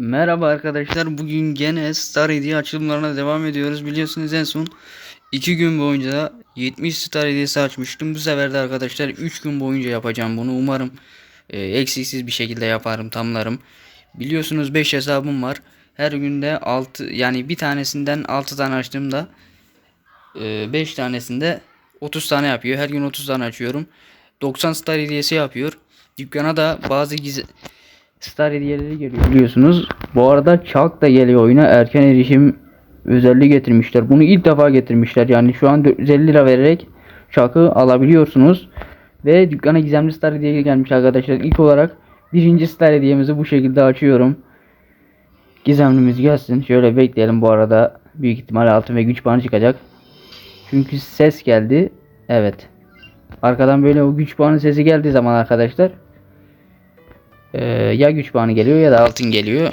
Merhaba arkadaşlar. Bugün gene Star Hediye açılımlarına devam ediyoruz. Biliyorsunuz en son 2 gün boyunca 70 Star Hediyesi açmıştım. Bu sefer de arkadaşlar 3 gün boyunca yapacağım bunu. Umarım e, eksiksiz bir şekilde yaparım, tamlarım. Biliyorsunuz 5 hesabım var. Her günde 6 yani bir tanesinden 6 tane açtığımda 5 tanesinde 30 tane yapıyor. Her gün 30 tane açıyorum. 90 Star Hediyesi yapıyor. Dükkana da bazı gize Star hediyeleri geliyor biliyorsunuz. Bu arada Çalk da geliyor oyuna. Erken erişim özelliği getirmişler. Bunu ilk defa getirmişler. Yani şu an 450 lira vererek Çalk'ı alabiliyorsunuz. Ve dükkana gizemli Star hediye gelmiş arkadaşlar. İlk olarak birinci Star hediyemizi bu şekilde açıyorum. Gizemlimiz gelsin. Şöyle bekleyelim bu arada. Büyük ihtimal altın ve güç puanı çıkacak. Çünkü ses geldi. Evet. Arkadan böyle o güç puanı sesi geldiği zaman arkadaşlar ee, ya güç puanı geliyor ya da altın geliyor.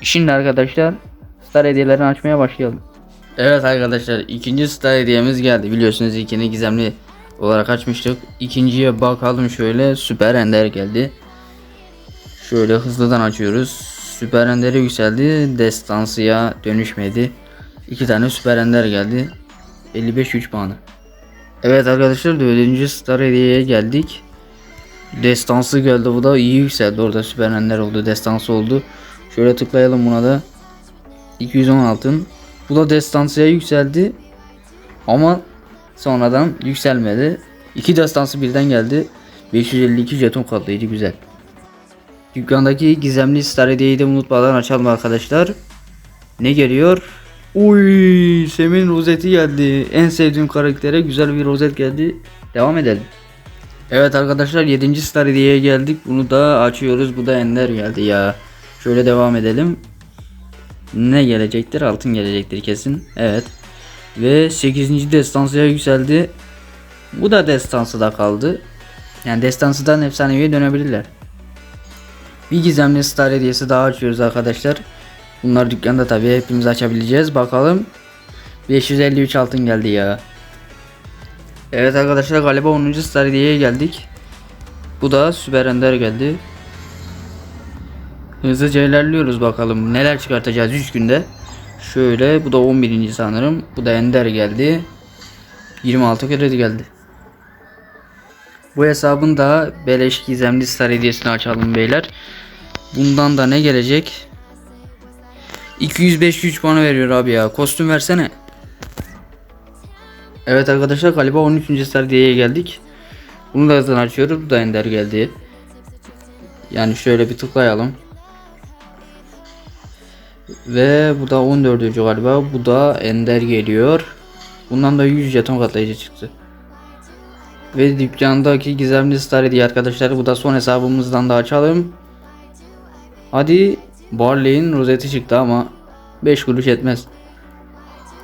Şimdi arkadaşlar star hediyelerini açmaya başlayalım. Evet arkadaşlar ikinci star hediyemiz geldi. Biliyorsunuz ilkini gizemli olarak açmıştık. İkinciye bakalım şöyle süper ender geldi. Şöyle hızlıdan açıyoruz. Süper endere yükseldi. Destansıya dönüşmedi. İki tane süper ender geldi. 55 güç puanı. Evet arkadaşlar dördüncü star hediyeye geldik. Destansı geldi bu da iyi yükseldi orada süperenler oldu destansı oldu. Şöyle tıklayalım buna da. 210 altın. Bu da destansıya yükseldi. Ama sonradan yükselmedi. İki destansı birden geldi. 552 jeton katlayıcı güzel. Dükkandaki gizemli star hediyeyi de unutmadan açalım arkadaşlar. Ne geliyor? Uy, Sem'in rozeti geldi. En sevdiğim karaktere güzel bir rozet geldi. Devam edelim. Evet arkadaşlar 7. star hediyeye geldik. Bunu da açıyoruz. Bu da ender geldi ya. Şöyle devam edelim. Ne gelecektir? Altın gelecektir kesin. Evet. Ve 8. destansıya yükseldi. Bu da destansıda kaldı. Yani destansıdan efsaneviye dönebilirler. Bir gizemli star hediyesi daha açıyoruz arkadaşlar. Bunlar dükkanda tabii hepimiz açabileceğiz. Bakalım. 553 altın geldi ya. Evet arkadaşlar galiba 10. star hediyeye geldik. Bu da süper ender geldi. Hızlıca ilerliyoruz bakalım neler çıkartacağız 3 günde. Şöyle bu da 11. sanırım. Bu da ender geldi. 26 kredi geldi. Bu hesabın da beleş gizemli star hediyesini açalım beyler. Bundan da ne gelecek? 205 güç puanı veriyor abi ya. Kostüm versene. Evet arkadaşlar galiba 13. sardiyeye geldik. Bunu da hızdan açıyoruz. Bu da ender geldi. Yani şöyle bir tıklayalım. Ve bu da 14. galiba. Bu da ender geliyor. Bundan da 100 jeton katlayıcı çıktı. Ve dükkandaki gizemli star hediye arkadaşlar. Bu da son hesabımızdan da açalım. Hadi Barley'in rozeti çıktı ama 5 kuruş etmez.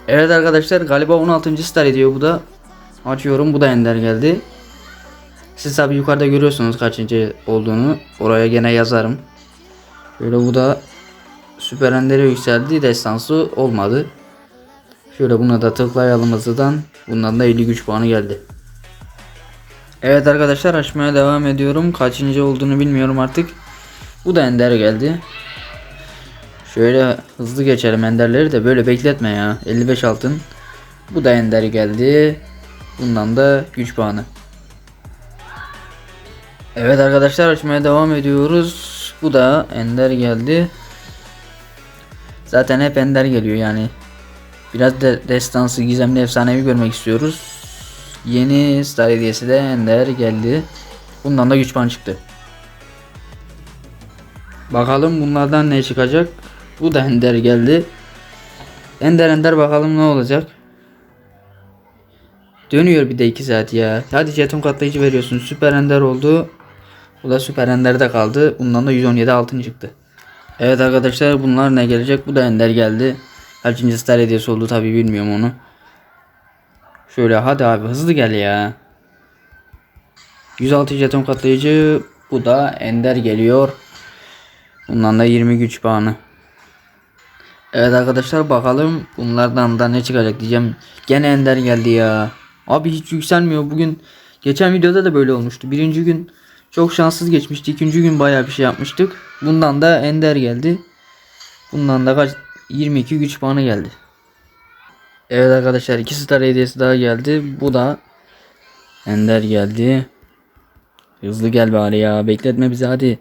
Evet arkadaşlar galiba 16. star ediyor bu da. Açıyorum bu da ender geldi. Siz tabi yukarıda görüyorsunuz kaçıncı olduğunu. Oraya gene yazarım. Şöyle bu da süper endere yükseldi. Destansı olmadı. Şöyle buna da tıklayalım hızlıdan. Bundan da 50 güç puanı geldi. Evet arkadaşlar açmaya devam ediyorum. Kaçıncı olduğunu bilmiyorum artık. Bu da ender geldi. Şöyle hızlı geçelim enderleri de böyle bekletme ya. 55 altın. Bu da ender geldi. Bundan da güç puanı. Evet arkadaşlar açmaya devam ediyoruz. Bu da ender geldi. Zaten hep ender geliyor yani. Biraz de destansı gizemli efsanevi görmek istiyoruz. Yeni star hediyesi de ender geldi. Bundan da güç puanı çıktı. Bakalım bunlardan ne çıkacak. Bu da ender geldi. Ender ender bakalım ne olacak. Dönüyor bir de 2 saat ya. Hadi jeton katlayıcı veriyorsun. Süper ender oldu. Bu da süper enderde kaldı. Bundan da 117 altın çıktı. Evet arkadaşlar bunlar ne gelecek? Bu da ender geldi. Kaçıncı star hediyesi oldu tabi bilmiyorum onu. Şöyle hadi abi hızlı gel ya. 106 jeton katlayıcı. Bu da ender geliyor. Bundan da 20 güç puanı. Evet arkadaşlar bakalım bunlardan da ne çıkacak diyeceğim. Gene ender geldi ya. Abi hiç yükselmiyor bugün. Geçen videoda da böyle olmuştu. Birinci gün çok şanssız geçmişti. İkinci gün bayağı bir şey yapmıştık. Bundan da ender geldi. Bundan da kaç 22 güç puanı geldi. Evet arkadaşlar iki star hediyesi daha geldi. Bu da Ender geldi. Hızlı gel bari ya. Bekletme bizi hadi.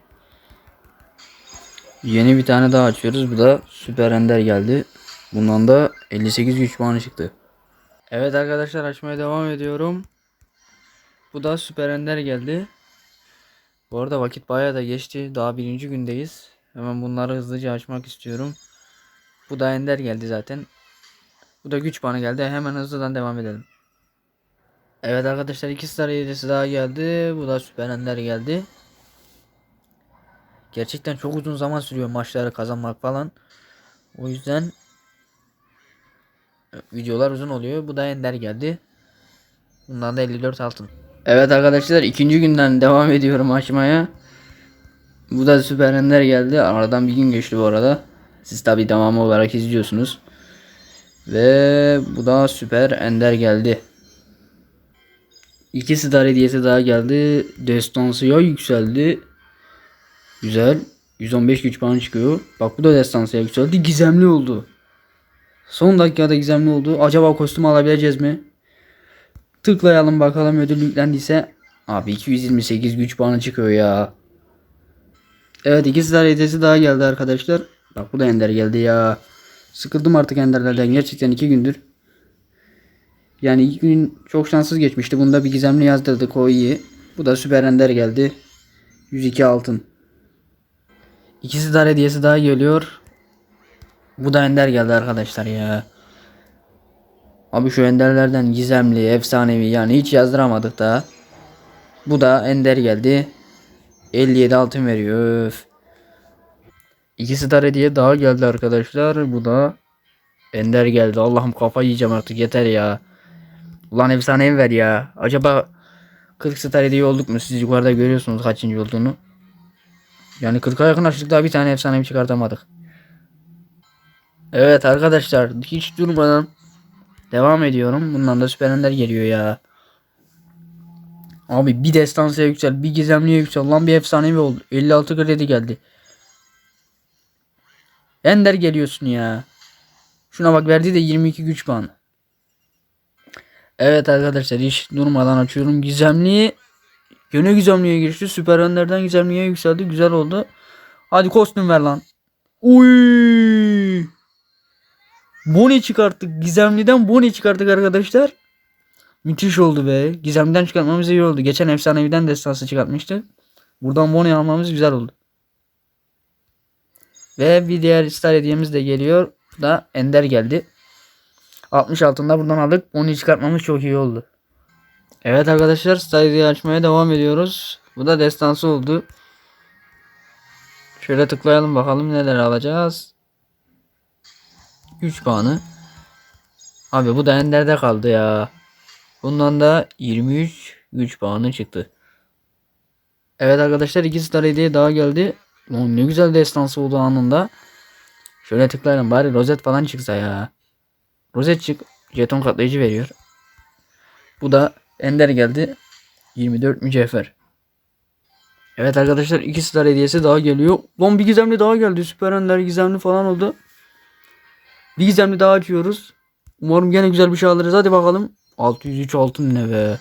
Yeni bir tane daha açıyoruz. Bu da Süper Ender geldi. Bundan da 58 güç puanı çıktı. Evet arkadaşlar açmaya devam ediyorum. Bu da Süper Ender geldi. Bu arada vakit bayağı da geçti. Daha birinci gündeyiz. Hemen bunları hızlıca açmak istiyorum. Bu da Ender geldi zaten. Bu da güç puanı geldi. Hemen hızlıdan devam edelim. Evet arkadaşlar iki star hediyesi daha geldi. Bu da Süper Ender geldi. Gerçekten çok uzun zaman sürüyor maçları kazanmak falan. O yüzden e, videolar uzun oluyor. Bu da Ender geldi. Bundan da 54 altın. Evet arkadaşlar ikinci günden devam ediyorum açmaya. Bu da Süper Ender geldi. Aradan bir gün geçti bu arada. Siz tabi devamı olarak izliyorsunuz. Ve bu da Süper Ender geldi. İki star hediyesi daha geldi. Destansiya yükseldi. Güzel. 115 güç puanı çıkıyor. Bak bu da destansiya yükseldi. Gizemli oldu. Son dakikada gizemli oldu. Acaba kostüm alabileceğiz mi? Tıklayalım bakalım ödül yüklendiyse. Abi 228 güç puanı çıkıyor ya. Evet iki star hediyesi daha geldi arkadaşlar. Bak bu da ender geldi ya. Sıkıldım artık enderlerden gerçekten iki gündür. Yani ilk gün çok şanssız geçmişti. Bunda bir gizemli yazdırdık o iyi. Bu da süper ender geldi. 102 altın. İkisi de hediyesi daha geliyor. Bu da ender geldi arkadaşlar ya. Abi şu enderlerden gizemli, efsanevi yani hiç yazdıramadık daha. Bu da ender geldi. 57 altın veriyor. Öf. İki star hediye daha geldi arkadaşlar. Bu da ender geldi. Allah'ım kafa yiyeceğim artık yeter ya. Ulan efsanevi ver ya. Acaba 40 star hediye olduk mu? Siz yukarıda görüyorsunuz kaçıncı olduğunu. Yani 40'a yakın açtık daha bir tane efsanevi çıkartamadık. Evet arkadaşlar hiç durmadan devam ediyorum. Bundan da süper geliyor ya. Abi bir destansıya yüksel, bir gizemliye yüksel. Lan bir efsanevi oldu. 56 kredi geldi. Ender geliyorsun ya. Şuna bak verdiği de 22 güç puanı. Evet arkadaşlar hiç durmadan açıyorum. Gizemli Yine gizemliye geçti. Süper Ender'den gizemliye yükseldi. Güzel oldu. Hadi kostüm ver lan. Uy! Bonnie çıkarttık. Gizemliden Bonnie çıkarttık arkadaşlar. Müthiş oldu be. Gizemden çıkartmamız iyi oldu. Geçen efsaneviden destansı çıkartmıştı. Buradan Bonnie almamız güzel oldu. Ve bir diğer star hediyemiz de geliyor. Bu da Ender geldi. 60 altında buradan aldık. Bonnie çıkartmamız çok iyi oldu. Evet arkadaşlar star hediye açmaya devam ediyoruz. Bu da destansı oldu. Şöyle tıklayalım bakalım neler alacağız. 3 puanı. Abi bu da Ender'de kaldı ya. Bundan da 23 güç puanı çıktı. Evet arkadaşlar 2 star hediye daha geldi. Lan ne güzel destansı oldu anında. Şöyle tıklayalım bari rozet falan çıksa ya. Rozet çık. Jeton katlayıcı veriyor. Bu da Ender geldi. 24 mücevher. Evet arkadaşlar 2 star hediyesi daha geliyor. Lan bir gizemli daha geldi. Süper Ender gizemli falan oldu. Bir gizemli daha açıyoruz. Umarım gene güzel bir şey alırız. Hadi bakalım. 603 altın ne be.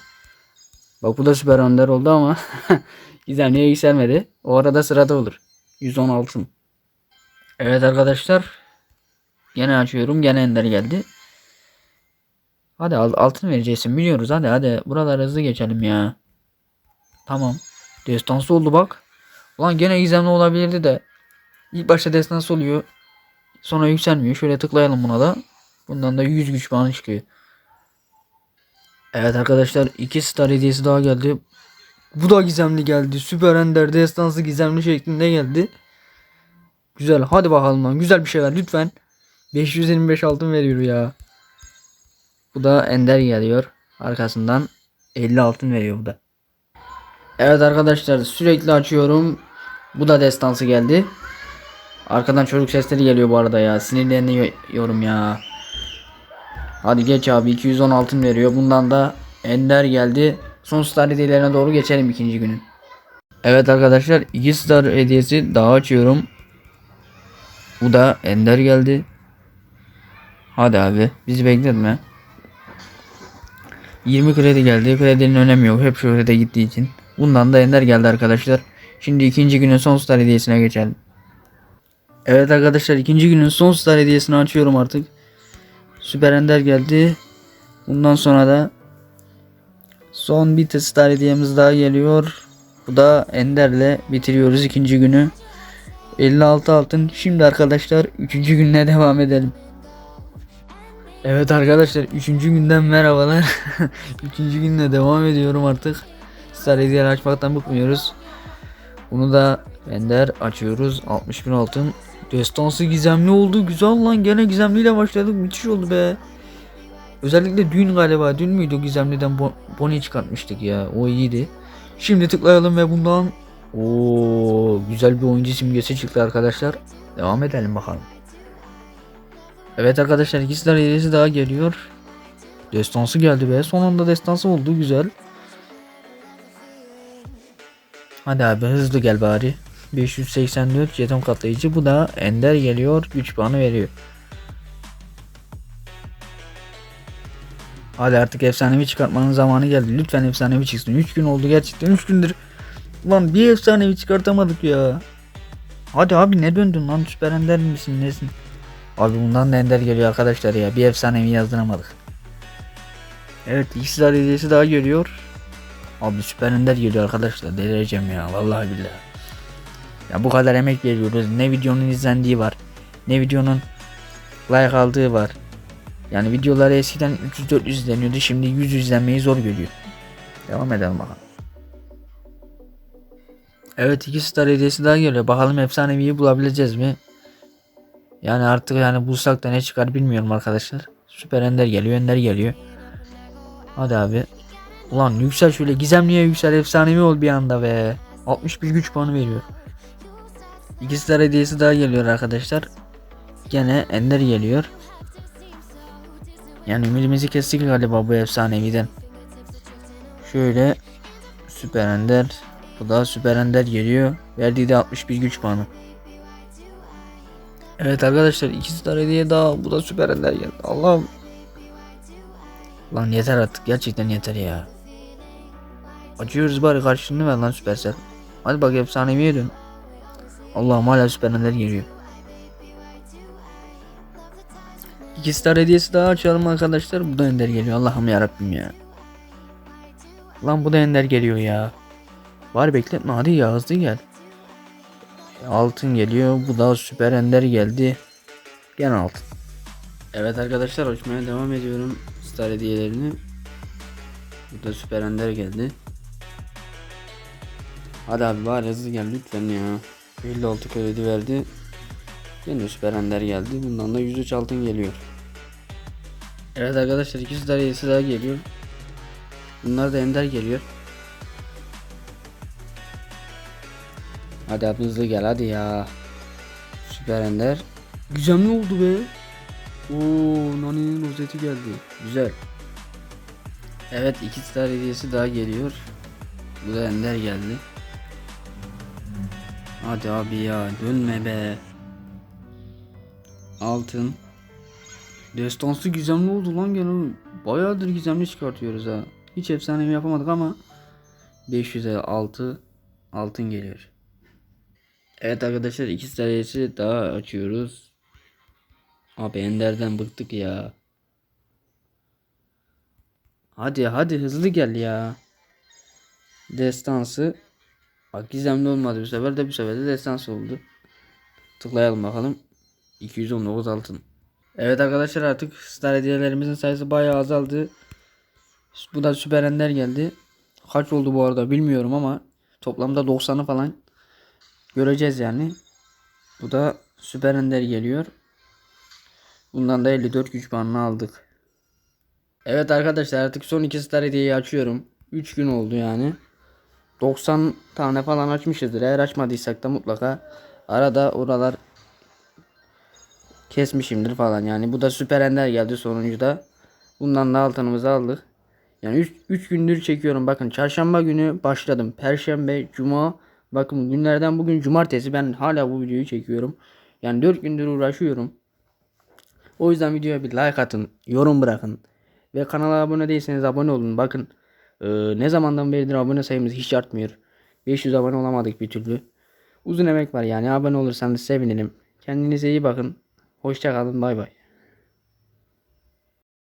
Bak bu da süper ender oldu ama gizemliye yükselmedi. O arada sırada olur. 110 altın. Evet arkadaşlar. Gene açıyorum. Gene ender geldi. Hadi altın vereceksin biliyoruz. Hadi hadi. Buralar hızlı geçelim ya. Tamam. Destansı oldu bak. Ulan gene gizemli olabilirdi de. İlk başta destansı oluyor. Sonra yükselmiyor. Şöyle tıklayalım buna da. Bundan da 100 güç puanı çıkıyor. Evet arkadaşlar 2 star hediyesi daha geldi. Bu da gizemli geldi. Süper Ender destansı gizemli şeklinde geldi. Güzel. Hadi bakalım lan. Güzel bir şey ver lütfen. 525 altın veriyor ya. Bu da Ender geliyor. Arkasından 50 altın veriyor bu da. Evet arkadaşlar sürekli açıyorum. Bu da destansı geldi. Arkadan çocuk sesleri geliyor bu arada ya. Sinirleniyorum ya. Hadi geç abi 210 altın veriyor. Bundan da Ender geldi. Son star hediyelerine doğru geçelim ikinci günün. Evet arkadaşlar 2 star hediyesi daha açıyorum. Bu da Ender geldi. Hadi abi bizi bekletme. 20 kredi geldi. Kredinin önemi yok. Hep şöhrete gittiği için. Bundan da Ender geldi arkadaşlar. Şimdi ikinci günün son star hediyesine geçelim. Evet arkadaşlar ikinci günün son star hediyesini açıyorum artık. Süper Ender geldi. Bundan sonra da son bir star hediyemiz daha geliyor. Bu da Ender'le bitiriyoruz ikinci günü. 56 altın. Şimdi arkadaşlar 3. gününe devam edelim. Evet arkadaşlar 3. günden merhabalar. 3. günle devam ediyorum artık. Star hediyeler açmaktan bıkmıyoruz. Bunu da Ender açıyoruz. 60 bin altın. Destansı gizemli oldu. Güzel lan gene gizemliyle başladık. Müthiş oldu be. Özellikle dün galiba. Dün müydü gizemliden bon Bonnie çıkartmıştık ya. O iyiydi. Şimdi tıklayalım ve bundan o güzel bir oyuncu simgesi çıktı arkadaşlar. Devam edelim bakalım. Evet arkadaşlar star hediyesi daha geliyor. Destansı geldi be. Son anda destansı oldu güzel. Hadi abi hızlı gel bari. 584 jeton katlayıcı. Bu da Ender geliyor. Güç puanı veriyor. Hadi artık efsanevi çıkartmanın zamanı geldi. Lütfen efsanevi çıksın. 3 gün oldu gerçekten 3 gündür. Lan bir efsanevi çıkartamadık ya. Hadi abi ne döndün lan süper ender misin nesin? Abi bundan da ender geliyor arkadaşlar ya. Bir efsanevi yazdıramadık. Evet star hediyesi daha geliyor. Abi süper ender geliyor arkadaşlar. Delireceğim ya vallahi billahi. Ya bu kadar emek veriyoruz. Ne videonun izlendiği var. Ne videonun like aldığı var. Yani videoları eskiden 300-400 izleniyordu. Şimdi 100 izlenmeyi zor görüyor. Devam edelim bakalım. Evet iki star hediyesi daha geliyor. Bakalım efsaneviyi bulabileceğiz mi? Yani artık yani bulsak da ne çıkar bilmiyorum arkadaşlar. Süper Ender geliyor, Ender geliyor. Hadi abi. Ulan yüksel şöyle gizemliye yüksel efsanevi ol bir anda be. 61 güç puanı veriyor. İki star hediyesi daha geliyor arkadaşlar. Gene Ender geliyor. Yani ümidimizi kestik galiba bu efsaneviden. Şöyle Süper Ender. Bu da Süper Ender geliyor. Verdiği de 61 güç puanı. Evet arkadaşlar iki star hediye daha. Bu da Süper Ender geldi. Allah'ım. Lan yeter artık. Gerçekten yeter ya. Acıyoruz bari karşılığını ver lan Süpersel. Hadi bak efsaneviye dön. Allah'ım hala Süper Ender geliyor. İki star hediyesi daha açalım arkadaşlar. Bu da Ender geliyor. Allah'ım yarabbim ya. Lan bu da Ender geliyor ya. Var bekletme hadi ya hızlı gel. Altın geliyor. Bu da süper ender geldi. Gene altın. Evet arkadaşlar açmaya devam ediyorum star hediyelerini. Bu da süper ender geldi. Hadi abi var hızlı gel lütfen ya. 56 kredi verdi. Yine süper ender geldi. Bundan da 103 altın geliyor. Evet arkadaşlar iki star hediyesi daha geliyor. Bunlar da ender geliyor. Hadi abi hızlı gel hadi ya. Süper Ender. Güzel ne oldu be? Oo Nani'nin rozeti geldi. Güzel. Evet iki star hediyesi daha geliyor. Bu da Ender geldi. Hadi abi ya dönme be. Altın. Destansı gizemli oldu lan gene. Bayağıdır gizemli çıkartıyoruz ha. Hiç efsanevi yapamadık ama 506 altın geliyor. Evet arkadaşlar iki serisi daha açıyoruz. Abi Ender'den bıktık ya. Hadi hadi hızlı gel ya. Destansı. Bak gizemli olmadı bu sefer de bu sefer de destansı oldu. Tıklayalım bakalım. 219 altın. Evet arkadaşlar artık star hediyelerimizin sayısı bayağı azaldı. Bu da süper ender geldi. Kaç oldu bu arada bilmiyorum ama toplamda 90'ı falan Göreceğiz yani. Bu da Süper Ender geliyor. Bundan da 54 güç puanını aldık. Evet arkadaşlar artık son iki star hediyeyi açıyorum. 3 gün oldu yani. 90 tane falan açmışızdır. Eğer açmadıysak da mutlaka arada oralar kesmişimdir falan. Yani bu da Süper Ender geldi sonuncuda. Bundan da altınımızı aldık. Yani 3 gündür çekiyorum. Bakın çarşamba günü başladım. Perşembe, cuma, Bakın günlerden bugün cumartesi ben hala bu videoyu çekiyorum. Yani 4 gündür uğraşıyorum. O yüzden videoya bir like atın, yorum bırakın. Ve kanala abone değilseniz abone olun. Bakın e, ne zamandan beridir abone sayımız hiç artmıyor. 500 abone olamadık bir türlü. Uzun emek var yani abone olursanız sevinirim. Kendinize iyi bakın. Hoşça kalın bay bay.